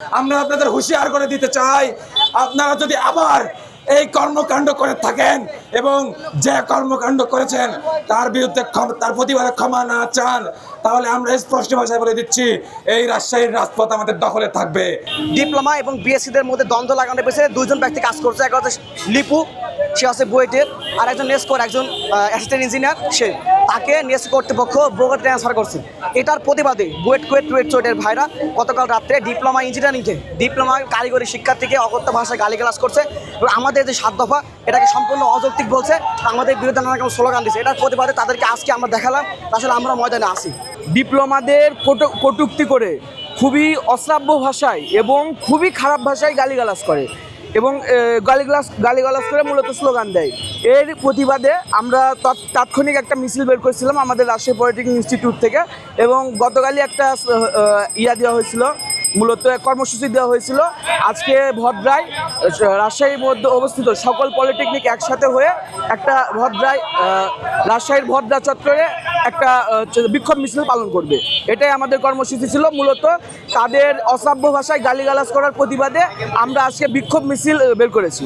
আমরা আপনাদের হুঁশিয়ার করে দিতে চাই, আপনারা যদি আবার এই কর্মকাণ্ড করে থাকেন এবং যে কর্মকাণ্ড করেছেন, তার বিরুদ্ধে তার প্রতিবাদে ক্ষমা না চান, তাহলে আমরা স্পষ্ট ভাষায় বলে দিচ্ছি, এই রাজশাহীর রাজপথ আমাদের দখলে থাকবে। ডিপ্লোমা এবং বিএসসিদের মধ্যে দ্বন্দ্ব লাগানোর পেছনে দুজন ব্যক্তি কাজ করছে, এক হচ্ছে লিপু সে আছে বুয়েটের, আর একজন নেসকোর একজন অ্যাসিস্ট্যান্ট ইঞ্জিনিয়ার সে। তাকে নেস কর্তৃপক্ষ ব্রোকার ট্রান্সফার করছে। এটার প্রতিবাদে বুয়েট কুয়েট টুয়েট চোটের ভাইরা গতকাল রাত্রে ডিপ্লোমা ইঞ্জিনিয়ারিংকে, ডিপ্লোমা কারিগরি শিক্ষার্থীকে অকথ্য ভাষায় গালিগালাজ করছে এবং আমাদের যে সাত দফা, এটাকে সম্পূর্ণ অযৌক্তিক বলছে, আমাদের বিরুদ্ধে নানা রকম স্লোগান দিচ্ছে এটার প্রতিবাদে তাদেরকে আজকে আমরা দেখালাম, আসলে আমরা ময়দানে আসি ডিপ্লোমাদের কটুক্তি করে খুবই অশ্রাব্য ভাষায় এবং খুবই খারাপ ভাষায় গালিগালাজ করে। এবং গালিগালাস গালিগালাস করে মূলত স্লোগান দেয়। এর প্রতিবাদে আমরা তাৎক্ষণিক একটা মিছিল বের করেছিলাম আমাদের রাজশাহী পলিটেকনিক ইনস্টিটিউট থেকে এবং গতকালই একটা ইয়া দেওয়া হয়েছিল। মূলত এক কর্মসূচি দেওয়া হয়েছিল। আজকে ভদ্রায় রাজশাহীর মধ্যে অবস্থিত সকল পলিটেকনিক একসাথে হয়ে একটা ভদ্রায় রাজশাহীর ভদ্রা চত্বরে একটা বিক্ষোভ মিছিল পালন করবে। এটাই আমাদের কর্মসূচি ছিল। মূলত তাদের অসাভ্য ভাষায় গালিগালাজ করার প্রতিবাদে আমরা আজকে বিক্ষোভ মিছিল বের করেছি।